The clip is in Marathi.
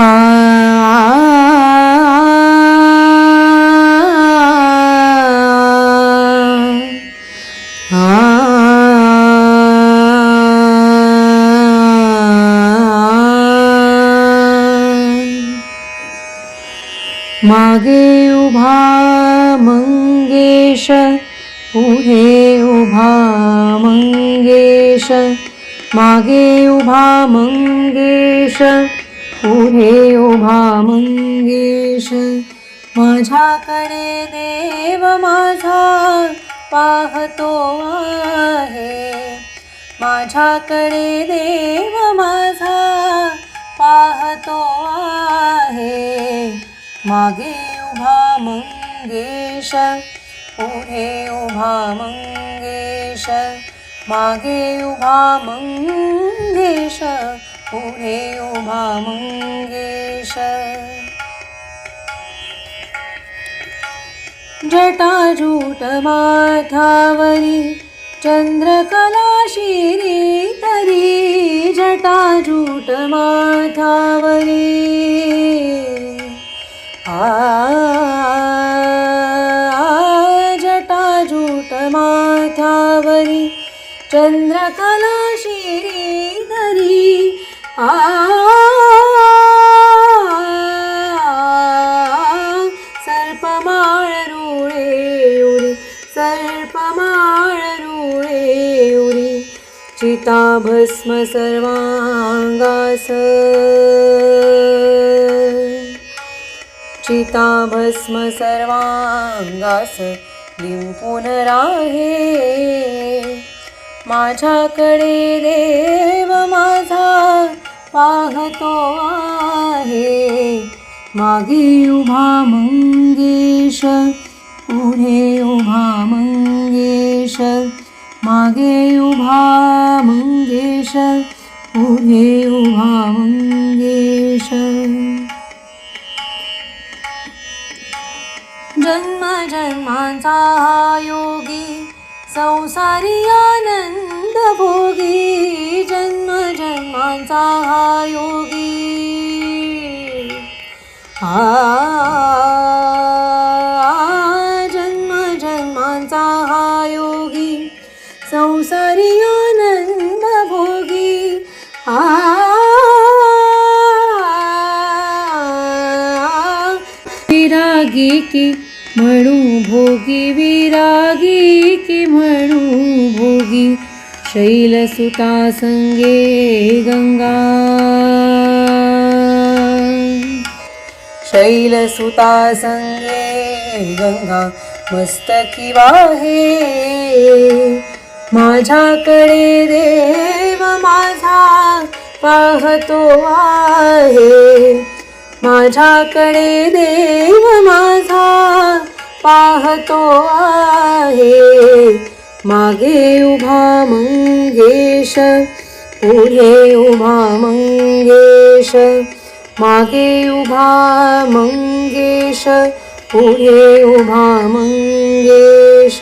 मागे उभा मंगेश पुढे उभा मंगेश. मागे उभा मंगेश पुढे उभा मंगेश माझ्याकडे देव माझा पाहतो आहे. माझ्याकडे देव माझा पाहतो आहे. मागे उभा मंगेश पुढे उभा मंगेश मागे उभा मंगेश पुढे उभा मंगेश। जटाजूट माथावरी चंद्रकला शिरी तरी। जटाजूट माथावरी। आ जटाजूट माथावरी चंद्रकला शिरी धरी सर्पमाळ रुळे उरी सर्पमाळ रुळे उरी चिता भस्म सर्वांगास चिता भस्म सर्वांगास लिंपून राहे माझ्याकडे देव माझा पाहतो आहे. मागे उभा मंगेश पुढे उभा मंगेश मागे उभा मंगेश पुढे उभा मंगेश. जन्म जन्मांचा योगी संसारी आनंद भोगी जन्म जन्मांचा हा योगी. आ जन्म जन्मांचा हा योगी. संसारी आनंद भोगी. आ विरागी की म्हणू भोगी विरागी की म्हणू भोगी. शैलसुता संगे गंगा शैलसुता संगे गंगा मस्तकी वाहे। माझ्याकडे देव माझा पाहतो आहे। माझ्याकडे देव माझा पाहतो आहे। मागे उभा मंगेश पुढे उभा मंगेश. मागे उभा मंगेश पुढे उभा मंगेश.